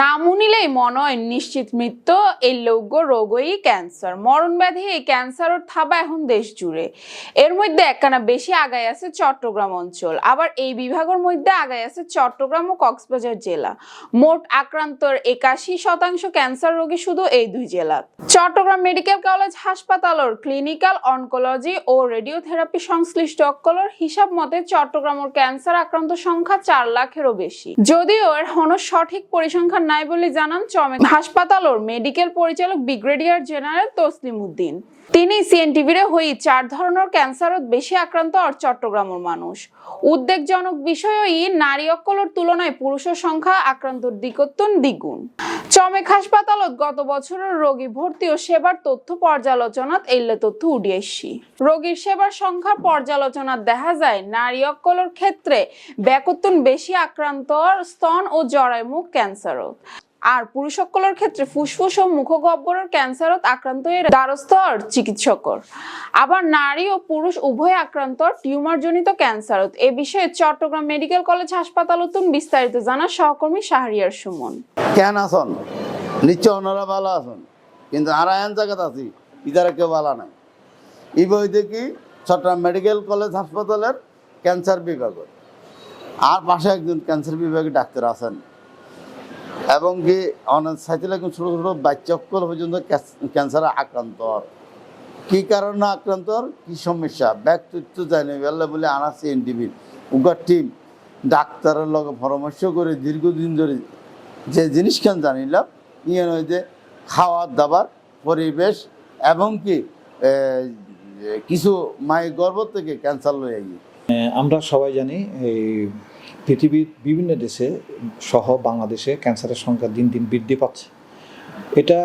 নাম উনিলেই মনে হয় নিশ্চিত মৃত্যু, এই লৌগ্য রোগই ক্যান্সার মরণ ব্যাধি এই ক্যান্সারের থাবা এখন দেশ জুড়ে। এর মধ্যে একখানা বেশি আগায় আছে চট্টগ্রাম অঞ্চল। আবার এই বিভাগের মধ্যে আগায় আছে চট্টগ্রাম ও কক্সবাজার জেলা। মোট আক্রান্তর একাশি শতাংশ ক্যান্সার রোগী শুধু এই দুই জেলা। চট্টগ্রাম মেডিকেল কলেজ হাসপাতালের ক্লিনিক্যাল অনকোলজি ও রেডিওথেরাপি সংশ্লিষ্ট অক্কলর হিসাব মতে চট্টগ্রামের ক্যান্সার আক্রান্ত সংখ্যা চার লাখেরও বেশি। যদিও এর হন সঠিক পরিসংখ্যান নাই বলে জানান চমেক। হাসপাতাল ও মেডিকেল পরিচালক ব্রিগেডিয়ার জেনারেল তসলিম উদ্দিন তিনি সিএনটিভির হই চার ধরনের ক্যান্সারত বেশি আক্রান্ত আর চট্টগ্রামের মানুষ। উদ্বেগজনক বিষয়ই নারী অক্কলর তুলনায় পুরুষের সংখ্যা আক্রান্তর দিকত্তন দ্বিগুণ। চমেক হাসপাতালত গত বছরের রোগী ভর্তি ও সেবার তথ্য পর্যালোচনাত এইলে তথ্য উঠিয়েছি রোগীর সেবার সংখ্যা পর্যালোচনাত দেখা যায়, নারী অক্কলর ক্ষেত্রে ব্যাকত্তন বেশি আক্রান্ত স্তন ও জরায়ুমুখ ক্যান্সারত। আর পুরুষ সকলের ক্ষেত্রে ফুসফুস ও মুখগহ্বরের ক্যান্সারত আক্রান্ত এর। দ্বারস্থর চিকিৎসকর। আবার নারী ও পুরুষ উভয় আক্রান্ত টিউমারজনিত ক্যান্সারত। এ বিষয়ে চট্টগ্রাম মেডিকেল কলেজ হাসপাতাল হাসপাতালতুন বিস্তারিত জানা সহকর্মী শাহরিয়ার সুমন। কেন আসন? নিশ্চয় ওনারা ভালো আসন। কিন্তু আর এন জায়গাত আছি ইদারা কেউ ভালো নাই। এই বই দেখি চট্টগ্রাম মেডিকেল কলেজ হাসপাতালের ক্যান্সার বিভাগের আর পাশে একজন ক্যান্সার বিভাগে ডাক্তার আছেন। এবং কি অনেক সাইতে লাগে ছোটো ছোটো বাচ্চকল পর্যন্ত ক্যান্সারে আক্রান্ত। কি কারণে আক্রান্ত কি সমস্যা? ব্যক্তিত্ব জানি বললে বলে আনা সিএনটিভির উগার টিম ডাক্তারের লগে পরামর্শ করে দীর্ঘদিন ধরে যে জিনিসখান জানিলাম ইয়ে নয় যে খাওয়ার দাবার পরিবেশ এবং কি কিছু মায়ের গর্ভ থেকে ক্যান্সার লয়ে গিয়ে। আমরা সবাই জানি এই পৃথিবীর বিভিন্ন দেশে সহ বাংলাদেশে ক্যান্সারের সংখ্যা দিন দিন বৃদ্ধি পাচ্ছে। এটা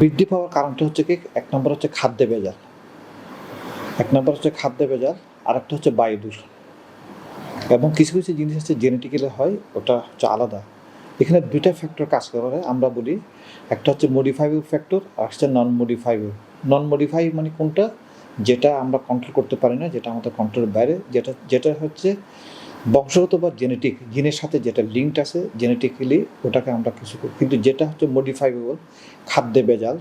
বৃদ্ধি পাওয়ার কারণটা হচ্ছে কি, এক নম্বর হচ্ছে খাদ্যে ভেজাল। এক নম্বর হচ্ছে খাদ্যে ভেজাল আর একটা হচ্ছে বায়ু দূষণ এবং কিছু কিছু জিনিস হচ্ছে জেনেটিক্যালি হয়, ওটা হচ্ছে আলাদা। এখানে দুইটা ফ্যাক্টর কাজ করে, আমরা বলি, একটা হচ্ছে মডিফাইবল ফ্যাক্টর আর হচ্ছে নন মডিফাইবল নন মডিফাই মানে কোনটা? যেটা আমরা কন্ট্রোল করতে পারি না, যেটা আমাদের কন্ট্রোলের বাইরে, যেটা যেটা হচ্ছে বংশগত বা জেনেটিক জিনের সাথে যেটা লিঙ্কড আছে জেনেটিক্যালি ওটাকে আমরা কিছু করি। কিন্তু যেটা হচ্ছে মডিফাইবল খাদ্যে ভেজাল,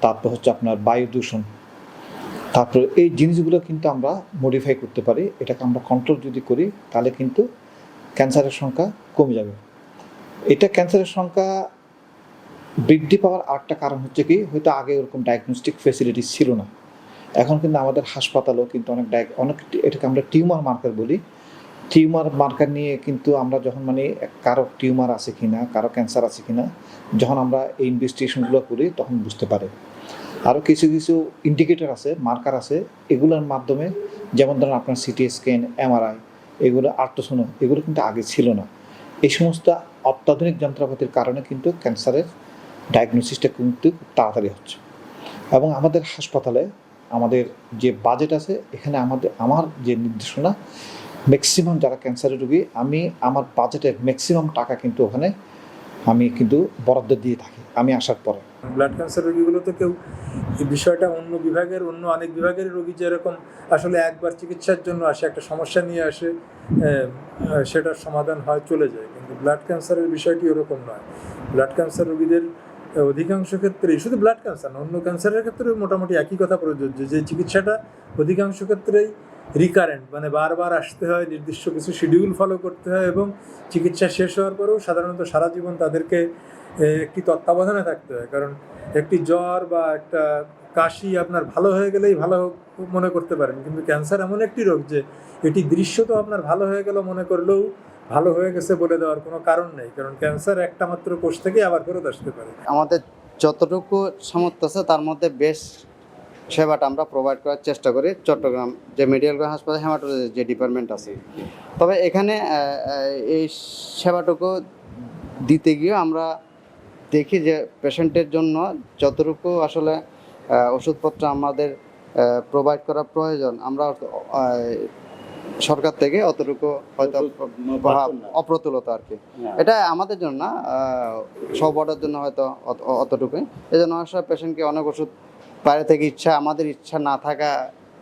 তারপর হচ্ছে আপনার বায়ু দূষণ। তারপর এই জিনিসগুলো কিন্তু আমরা মডিফাই করতে পারি, এটাকে আমরা কন্ট্রোল যদি করি, তাহলে কিন্তু ক্যান্সারের সংখ্যা কমে যাবে। এটা ক্যান্সারের সংখ্যা বৃদ্ধি পাওয়ার আরেকটা কারণ হচ্ছে কি, হয়তো আগে ওরকম ডায়াগনস্টিক ফেসিলিটিস ছিল না। এখন কিন্তু আমাদের হাসপাতালেও কিন্তু অনেক অনেক এটাকে আমরা টিউমার মার্কার বলি। টিউমার মার্কার নিয়ে কিন্তু আমরা যখন মানে কারও টিউমার আছে কিনা, কারও ক্যান্সার আছে কিনা, যখন আমরা এই ইনভেস্টিগেশনগুলো করি, তখন বুঝতে পারে। আরও কিছু কিছু ইন্ডিকেটর আছে, মার্কার আছে, এগুলোর মাধ্যমে যেমন ধরুন আপনার সিটি স্ক্যান, এমআরআই, এগুলো আর্টসোনো এগুলো কিন্তু আগে ছিল না। এই সমস্ত অত্যাধুনিক যন্ত্রপাতির কারণে কিন্তু ক্যান্সারের ডায়াগনোসিসটা কিন্তু তাড়াতাড়ি হচ্ছে। এবং আমাদের হাসপাতালে আমাদের যে বাজেট আছে, এখানে আমাদের, আমার যে নির্দেশনা ম্যাক্সিমাম যারা ক্যান্সারের রোগী, আমি আমার বাজেটের ম্যাক্সিমাম টাকা কিন্তু ওখানে আমি কিন্তু বরাদ্দ দিয়ে থাকি, আমি আসার পরে। ব্লাড ক্যান্সার রোগীগুলো তো কেউ এই বিষয়টা অন্য বিভাগের, অন্য অনেক বিভাগের রোগী যেরকম আসলে একবার চিকিৎসার জন্য আসে, একটা সমস্যা নিয়ে আসে সেটার সমাধান হয়, চলে যায়। কিন্তু ব্লাড ক্যান্সারের বিষয়টি ওরকম নয়। ব্লাড ক্যান্সার রোগীদের অধিকাংশ ক্ষেত্রে, শুধু ব্লাড ক্যান্সার না, অন্য ক্যান্সারের ক্ষেত্রেও মোটামুটি একই কথা প্রযোজ্য, যে চিকিৎসাটা অধিকাংশ ক্ষেত্রেই রিকারেন্ট মানে বারবার আসতে হয়, নির্দিষ্ট কিছু শিডিউল ফলো করতে হয় এবং চিকিৎসা শেষ হওয়ার পরেও সাধারণত সারা জীবন তাদেরকে একটি তত্ত্বাবধানে থাকতে হয়। কারণ একটি জ্বর বা একটা কাশি আপনার ভালো হয়ে গেলেই ভালো মনে করতে পারেন। কিন্তু ক্যান্সার এমন একটি রোগ যে, এটি দৃশ্য তো আপনার ভালো হয়ে গেল মনে করলেও ভালো হয়ে গেছে বলে দেওয়ার কোনো কারণ নেই। কারণ ক্যান্সার একটা মাত্র কোষ থেকে আবার ফেরত আসতে পারে। আমাদের যতটুকু সামর্থ্য আছে, তার মধ্যে বেশ সেবাটা আমরা প্রোভাইড করার চেষ্টা করি চট্টগ্রাম যে মেডিকেল কলেজ হাসপাতাল হেমাটোলজি যে ডিপার্টমেন্ট আছে। তবে এখানে এই সেবাটুকু দিতে গিয়ে আমরা দেখি যে পেশেন্টের জন্য যতটুকু আসলে ওষুধপত্র আমাদের প্রোভাইড করা প্রয়োজন আমরা সরকার থেকে অতটুকু হয়তো অপ্রতুলতা আর কি। এটা আমাদের জন্য না সব অর্ডার জন্য হয়তো অত- অতটুকুই। এই জন্য সময় পেশেন্টকে অনেক ওষুধ বাইরে থেকে ইচ্ছা আমাদের ইচ্ছা না থাকা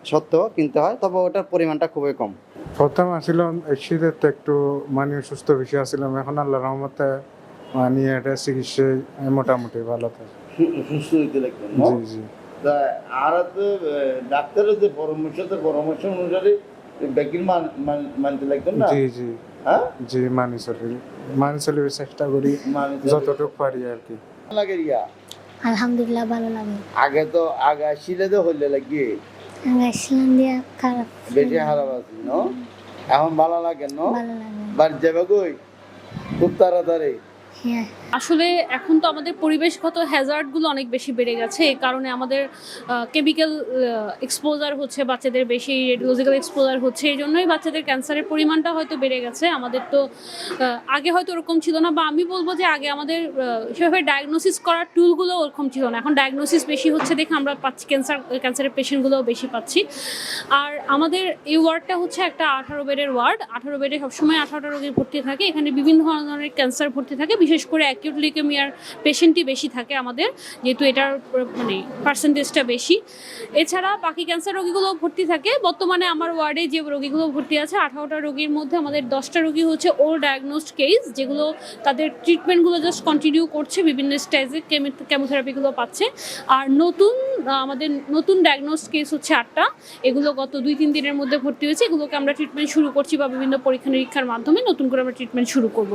সত্ত্বেও কিনতে হয় তবে ওটার পরিমাণটা খুবই কম। প্রথম আসছিলাম এই শীতের তো একটু মানে সুস্থ বেশি আসছিলাম এখন আল্লাহ রহমতে মানে এটা চিকিৎসায় মোটামুটি ভালো থাকে সুস্থ হইতে লাগবেন জি জি। তা আর তো ডাক্তারের যে পরামর্শ তো পরামর্শ অনুসারে ব্যাকিং মানতে লাগবেন না? জি জি। হ্যাঁ? জি মানি চলি মানি চলিবে চেষ্টা করি মানে যতটুকু পারি আর কি। লাগে রিয়া আলহামদুলিল্লাহ ভালো লাগে। আগে তো আগে আসলে তো হইলে লাগিয়ে আসলাম দিয়া খারাপ। বেশি খারাপ আছে ন? এখন ভালো লাগে ন? ভালো লাগে। বাড়ি যাবে কই? খুব তাড়াতাড়ি। আসলে এখন তো আমাদের পরিবেশগত হ্যাজার্ডগুলো অনেক বেশি বেড়ে গেছে। এই কারণে আমাদের কেমিক্যাল এক্সপোজার হচ্ছে, বাচ্চাদের বেশি রেডিওলজিক্যাল এক্সপোজার হচ্ছে। এই জন্যই বাচ্চাদের ক্যান্সারের পরিমাণটা হয়তো বেড়ে গেছে। আমাদের তো আগে হয়তো ওরকম ছিল না বা আমি বলব যে আগে আমাদের সেভাবে ডায়াগনোসিস করার টুলগুলো ওরকম ছিল না। এখন ডায়াগনোসিস বেশি হচ্ছে দেখে আমরা পাচ্ছি ক্যান্সার ক্যান্সারের পেশেন্টগুলোও বেশি পাচ্ছি। আর আমাদের এই ওয়ার্ডটা হচ্ছে একটা আঠারো বেডের ওয়ার্ড। আঠারো বেডে সবসময় আঠারোটা রোগী ভর্তি থাকে। এখানে বিভিন্ন ধরনের ক্যান্সার ভর্তি থাকে বিশেষ করে অ্যাকিউট লিকেমিয়ার পেশেন্টই বেশি থাকে আমাদের, যেহেতু এটার মানে পার্সেন্টেজটা বেশি। এছাড়া বাকি ক্যান্সার রোগীগুলো ভর্তি থাকে। বর্তমানে আমার ওয়ার্ডে যে রোগীগুলো ভর্তি আছে, আঠারোটা রোগীর মধ্যে আমাদের দশটা রোগী হচ্ছে ওল ডায়াগনোসড কেস যেগুলো তাদের ট্রিটমেন্টগুলো জাস্ট কন্টিনিউ করছে, বিভিন্ন স্টেজে কেমোথেরাপিগুলো পাচ্ছে। আর নতুন, আমাদের নতুন ডায়াগনোস কেস হচ্ছে আটটা। এগুলো গত দুই, তিন দিনের মধ্যে ভর্তি হয়েছে। এগুলোকে আমরা ট্রিটমেন্ট শুরু করছি বা বিভিন্ন পরীক্ষা নিরীক্ষার মাধ্যমে নতুন করে আমরা ট্রিটমেন্ট শুরু করব।